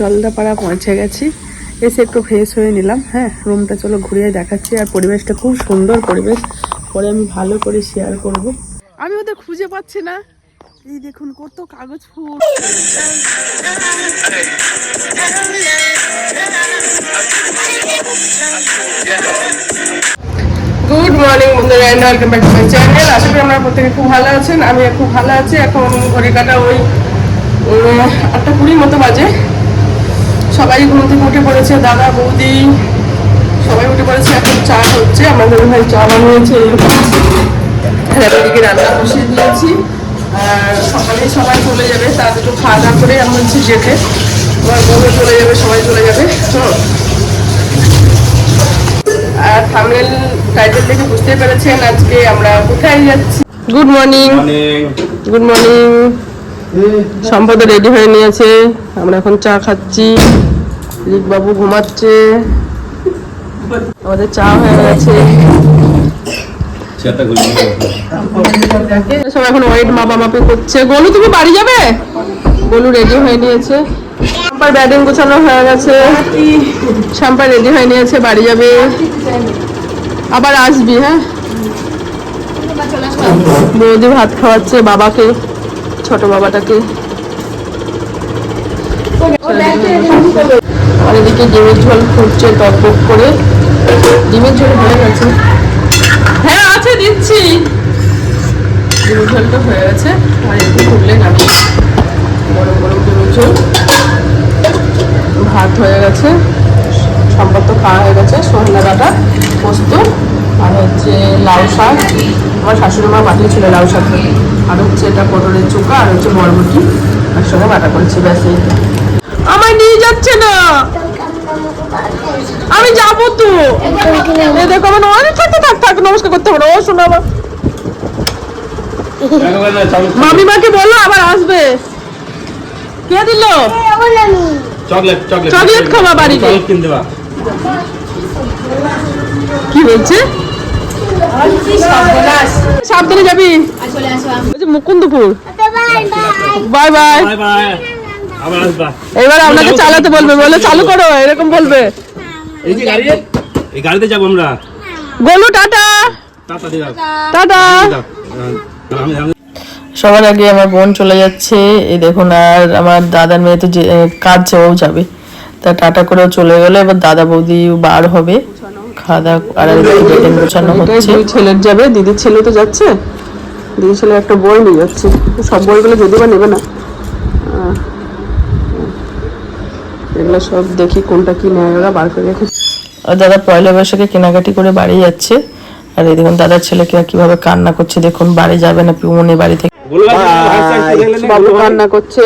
জলদাপাড়া পৌঁছে গেছি। এসে একটু ফ্রেশ হয়ে নিলাম হ্যাঁ রুমটা চলো ঘুরিয়ে দেখাচ্ছি। আর পরিবেশটা খুব সুন্দর পরিবেশ। পরে আমি ভালো করে শেয়ার করব। আমি ওদের খুঁজে পাচ্ছি না। এই দেখুন কত কাগজ ফুল। গুড মর্নিং বন্ধুরা and welcome back to my channel আশা করি আপনারা প্রত্যেকে খুব ভালো আছেন আমি খুব ভালো আছি। এখন ঘড়ি কাটা ওই আটটা কুড়ির মতো বাজে। সবাই ঘুম থেকে উঠে পড়েছে দাদা বৌদি সবাই উঠে পড়েছে এখন চা হচ্ছে আমাদের ভাই চা বানিয়েছে দিকে রান্না বসিয়ে দিয়েছি। আর সকালে সবাই চলে যাবে তার একটু খাওয়া দাওয়া করে আমি বলছি যেতে। আমার বউ চলে যাবে সবাই চলে যাবে তো আর থামনেল টাইটেল দেখে বুঝতে পেরেছেন আজকে আমরা কোথায় যাচ্ছি। Good morning good morning Sampad ready হয়ে নিয়েছে। আমরা এখন চা খাচ্ছি। বাবু ঘুমাচ্ছে। আমাদের চা হয়ে গেছে। সব এখন ওয়েট মাপা মাপি করছে। গোলু তুমি বাড়ি যাবে? গোলু রেডি হয়ে নিয়েছে। শাম্পার ব্যাটিং গোছানো হয়ে গেছে। শাম্পা রেডি হয়ে নিয়েছে বাড়ি যাবে। আবার আসবি হ্যাঁ? বৌদি ভাত খাওয়াচ্ছে বাবাকে। ছোট বাবাটাকে। আর এদিকে ডিমের ঝোল ফুটছে টকবক করে। ডিমের ঝোল হয়ে গেছে। হ্যাঁ আছে দিচ্ছি। ডিমের ঝোলটা হয়ে গেছে। আর একটু ফুটলে নামি গরম গরম ডিমের ঝোল। ভাত হয়ে গেছে। সম্পদ তো খাওয়া হয়ে গেছে সজনে ডাটা পোস্ত আর হচ্ছে লাউ শাক। আমার শাশুড়ি মা পাঠিয়েছিল লাউ শাক। আর হচ্ছে এটা পটলের চোখা আর হচ্ছে বরবটি একসঙ্গে বাটা করেছি ব্যাস আমায় নিয়ে যাচ্ছে না। আমি যাব তো। এই দেখো আমার অনেক থাকতে থাক থাক নমস্কার করতে হবে। ও শোনো আবার। মামিমাকে বলল আবার আসবে। কে দিল? Chocolate chocolate. চকলেট খাওয়া বাড়িতে। কি বলছে সাবধানে যাবি। মুকুন্দপুর। Bye bye. এবার আপনাকে চালাতে বলবে বলে চালু করো এরকম বলবে। এই যে গাড়ি এই গাড়িতে যাব আমরা। গোলু টাটা। টাটা আমি সবার আগে আমার বোন চলে যাচ্ছে। এই দেখুন আর আমার দাদার মেয়ে তো যে কাজ ও যাবে। তা টাটা করেও চলে গেলো। এবার দাদা বৌদি বার হবে। খাওয়া দাওয়া আর এদিকে গোছানো হচ্ছে। ছেলের যাবে দিদির ছেলে তো যাচ্ছে। দিদির ছেলে একটা বই নিয়ে যাচ্ছে। সব বইগুলো যদি বা নেবে না। এগুলো সব দেখি কোনটা কি নেয় ওরা বার করে রেখেছে দাদা পয়লা বৈশাখে কেনাকাটি করে বাড়ি যাচ্ছে। আর এই দেখুন দাদার ছেলেকে কীভাবে কান্না করছে দেখুন বাড়ি যাবে না পিউমনি বাড়ি থেকে। বাবু কান্না করছে।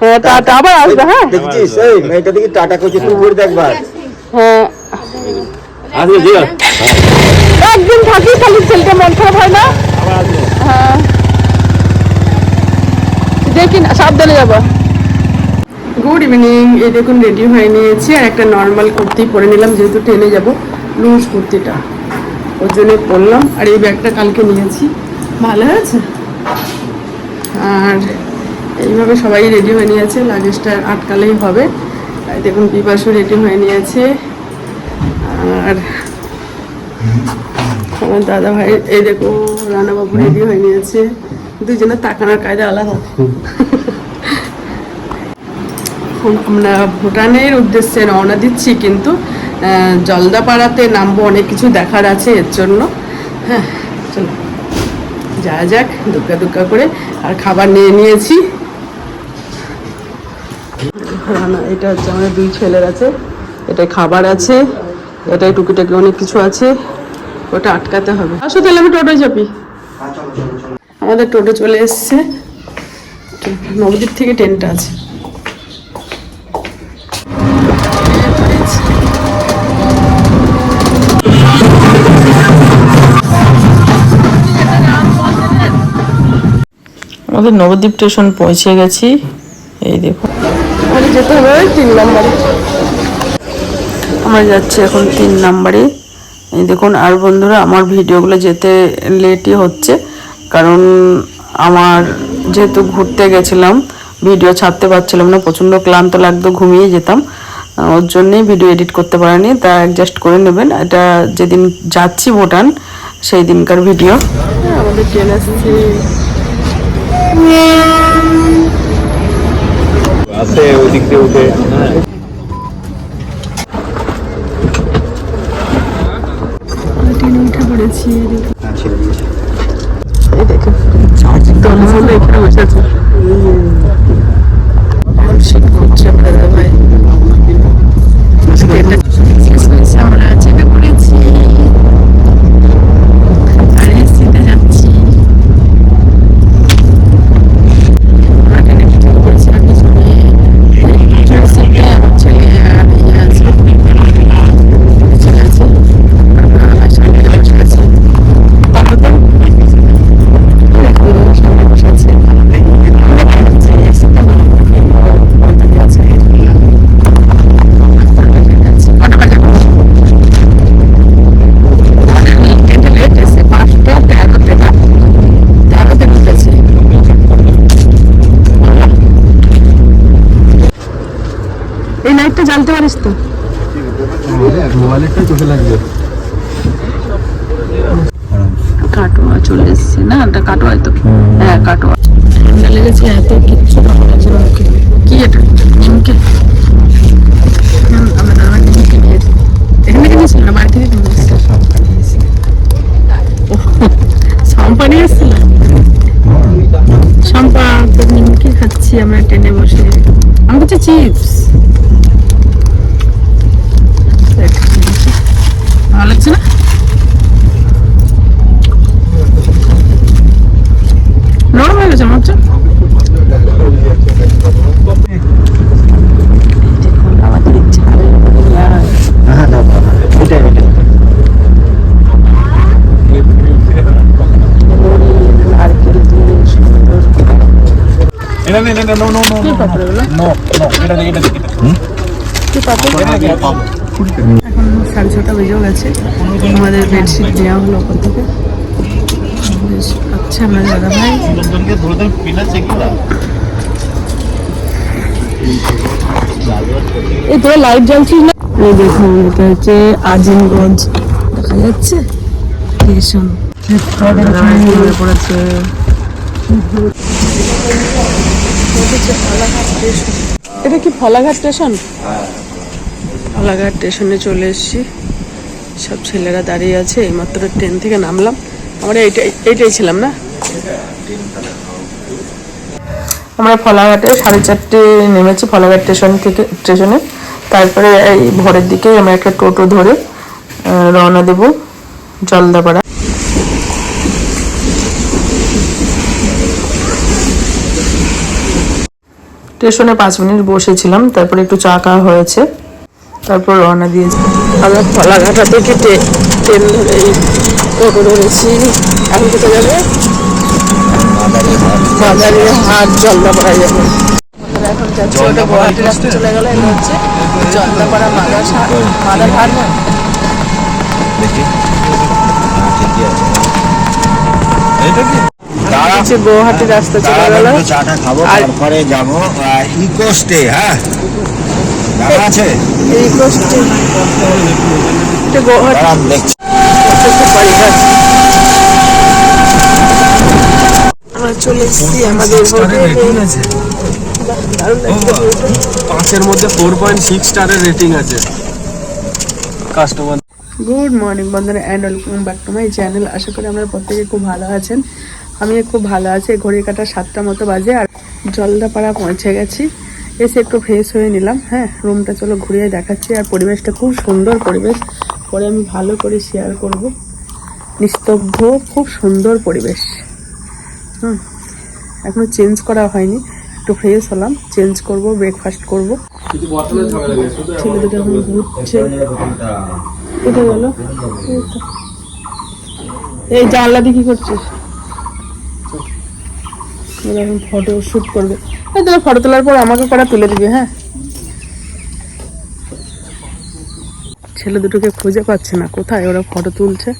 হ্যাঁ টাটা আবার আসবে হ্যাঁ। দেখছিস? এই মেয়েটা দেখি টাটা করছে তুই উড়ে দেখবার হ্যাঁ একদিন থাকি খালি ছেলেটা মন খারাপ হয় না? হ্যাঁ। দেখি না সাবধানে যাব। গুড ইভিনিং এই দেখুন রেডি হয়ে নিয়েছি আর একটা নর্মাল কুর্তি পরে নিলাম যেহেতু ট্রেনে যাব লুজ কুর্তিটা। ওর জন্য পরলাম আর এই ব্যাগটা কালকে নিয়েছি। ভালো হয়েছে? আর এইভাবে সবাই রেডি হয়ে নিয়েছে লাগেজটা আটকালেই হবে। আর দেখুন বিপাশও রেডি হয়ে নিয়েছে। আর আমার দাদা ভাই এই দেখো রানাবাবু রেডি হয়ে নিয়েছে। দুজনের তাকানোর কায়দা আলাদা। এখন আমরা ভুটানের উদ্দেশ্যে রওনা দিচ্ছি কিন্তু জলদাপাড়াতে নামবো অনেক কিছু দেখার আছে এর জন্য। হ্যাঁ চলো যা যাক দুগ্গা দুগ্গা করে আর খাবার নিয়ে নিয়েছি। এটা হচ্ছে আমাদের দুই ছেলের আছে এটা খাবার আছে। এটাই টুকিটাকি অনেক কিছু আছে। ওটা আটকাতে হবে। আসো তাহলে আমি টোটোয় চাপি। আমাদের টোটো চলে এসছে। নবদ্বীপ থেকে ট্রেনটা আছে। আমাদের নবদ্বীপ স্টেশন পৌঁছে গেছি। এই দেখো। যেতে হবে তিন নম্বরে। আমরা যাচ্ছি এখন তিন নাম্বারে। এই দেখুন আর বন্ধুরা আমার ভিডিওগুলো যেতে লেটই হচ্ছে কারণ আমার যেহেতু ঘুরতে গেছিলাম ভিডিও ছাড়তে পারছিলাম না প্রচণ্ড ক্লান্ত লাগতো ঘুমিয়ে যেতাম। ওর জন্যেই ভিডিও এডিট করতে পারিনি তা অ্যাডজাস্ট করে নেবেন। এটা যেদিন যাচ্ছি ভুটান সেই দিনকার ভিডিও আমাদের ট্রেন আসছে। আছে ওই দিক দিয়ে উঠে হ্যাঁ ট্রেনে উঠে লাইটটা জ্বালতে পারিস তো। লাগবে কাটোয়া চলে এসছে, না, এটা কাটোয়া তো। হ্যাঁ কাটোয়া। এত কিচ্ছু কি এটা আমরা দাদার নিমকে নিয়েছি এখানে কিনেছিল না? বাড়ি থেকে সম্পা নিয়ে তোর নিমকে খাচ্ছি, আমরা ট্রেনে বসে। আমি কিছু চিপস। ভালো লাগছে না? নরম হয়ে গেছে মনে হচ্ছে। দেখুন আমাদের ঝাল হ্যাঁ দাও দাও, দাও। এটাই এটাই নারকেল দিয়ে সুন্দর এটা নে নে। No no no. কি পাপড় এগুলো নো নো এটা নে এটা নে এটা নে। কি পাপড় এখন সাড়ে ছটা বেজেও গেছে। আমাদের বেডশিট দেওয়া হলো ওপর থেকে। বেশ আচ্ছা আমরা দাদা ভাই। এই তোরা লাইট জ্বলছিস না এই দেখুন এটা হচ্ছে আজিমগঞ্জ। দেখা যাচ্ছে? স্টেশন। পড়েছে এটা কি ফলাঘাট স্টেশন? ফলাঘাট স্টেশনে চলে এসেছি। সব ছেলেরা দাঁড়িয়ে আছে, এইমাত্র ট্রেন থেকে নামলাম। আমরা এইটাই এইটাই ছিলাম না? আমরা ফলাঘাটে সাড়ে চারটে নেমেছি ফলাঘাট স্টেশন থেকে, স্টেশনে। তারপরে এই ভোরের দিকে আমরা একটা টোটো ধরে রওনা দেব জলদাপাড়া। স্টেশনে পাঁচ মিনিট বসেছিলাম, তারপরে একটু চা খাওয়া হয়েছে। তারপর রওনা দিয়েছি। আমরা ফলাঘাটা থেকে ট্রে- ট্রেন ধরে টোটো ধরেছি। এখন কোথায় যাবে? মাদারি হাট জলদাপাড়া যাবে এখন যাচ্ছি ওটা গুয়াহাটি রাস্তা চলে গেলে এটা হচ্ছে জলদাপাড়া মাদার মাদার হাট দেখি। হ্যাঁ, ঠিকই আছে। দাঁড়া। হচ্ছে গুয়াহাটি রাস্তা চলে গেল। চাটা খাব আর- তারপরে যাব ইকো স্টে হ্যাঁ। আছে? এই এটা গুয়াহাটি দেখছি। আমরা চলে এসেছি আমাদের হোটেলে বাহ, দারুণ লাগছে ভিউটা। পাঁচের মধ্যে ফোর পয়েন্ট সিক্স স্টারের রেটিং আছে। কাস্টমার। গুড মর্নিং বন্ধুরা and welcome back to my channel আশা করি আপনারা প্রত্যেকে খুব ভালো আছেন। আমি খুব ভালো আছি। ঘড়ি কাটা সাতটা মতো বাজে আর জলদাপাড়া পৌঁছে গেছি। এসে একটু ফ্রেশ হয়ে নিলাম হ্যাঁ রুমটা চলো ঘুরিয়ে দেখাচ্ছি। আর পরিবেশটা খুব সুন্দর পরিবেশ। পরে আমি ভালো করে শেয়ার করব। নিস্তব্ধ খুব সুন্দর পরিবেশ। হুম এখনও চেঞ্জ করা হয়নি। একটু ফ্রেশ হলাম চেঞ্জ করব ব্রেকফাস্ট করব। ছেলে দুটো এখন ঘুরছে। কোথায় গেল? এই। জানলা দিয়ে কি করছিস? এরকম ফটো শ্যুট করবে। তোমার ফটো তোলার পর আমাকে করা তুলে দিবে হ্যাঁ? ছেলে দুটোকে খুঁজে পাচ্ছে না। কোথায় ওরা ফটো তুলছে?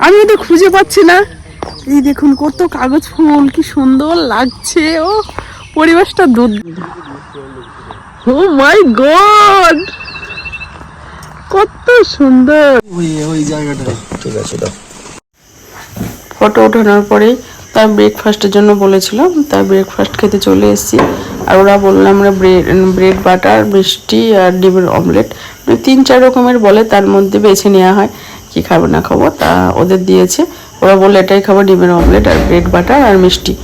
আমি তো খুঁজে পাচ্ছি না। এই দেখুন কত কাগজ ফুল কি সুন্দর লাগছে ও! পরিবেশটা দুধ ও মাই গড কত সুন্দর। ওই ওই জায়গাটা ঠিক আছে দাও। ফটো ওঠানোর পরেই তার ব্রেকফাস্টের জন্য বলেছিলাম তার ব্রেকফাস্ট খেতে চলে এসেছি। আর ওরা বললাম আমরা ব্রেড ব্রেড বাটার মিষ্টি আর ডিমের অমলেট মানে তিন, চার রকমের বলে তার মধ্যে বেছে নেওয়া হয়, কি খাব, না খাব, তা ওদের দিয়েছে। ওরা বলল, এটাই খাব, ডিমের অমলেট আর ব্রেড বাটার আর মিষ্টি।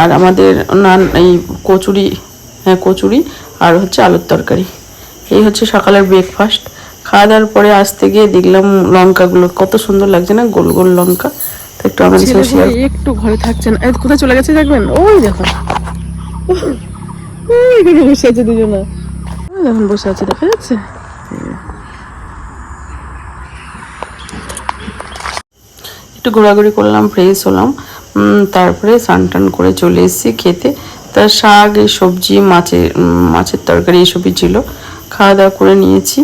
আর আমাদের নান, এই কচুরি হ্যাঁ কচুরি আর হচ্ছে আলুর তরকারি। এই হচ্ছে সকালের ব্রেকফাস্ট খাওয়া দাওয়ার পরে আসতে গিয়ে দেখলাম লঙ্কাগুলো, কত সুন্দর লাগছে না, গোল গোল লঙ্কা। একটু আমাদের শেয়ার একটু ঘরে থাকছে না। এই কোথায় চলে গেছে দেখবেন? ওই দেখো। ওই এখানে বসে আছে দুজনা। দেখুন বসে আছে দেখা যাচ্ছে? একটু ঘোরাঘুরি করলাম ফ্রেশ হলাম। উম, তারপরে স্নান টান করে চলে এসেছি খেতে। তার শাক এই সবজি মাছের মাছের তরকারি এসবই ছিল। খাওয়া দাওয়া করে নিয়েছি।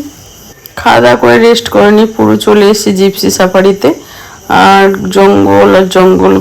খাওয়া দাওয়া করে রেস্ট করে নিয়ে পুরো চলে এসেছি জিপসি সাফারিতে। আর জঙ্গল আর জঙ্গল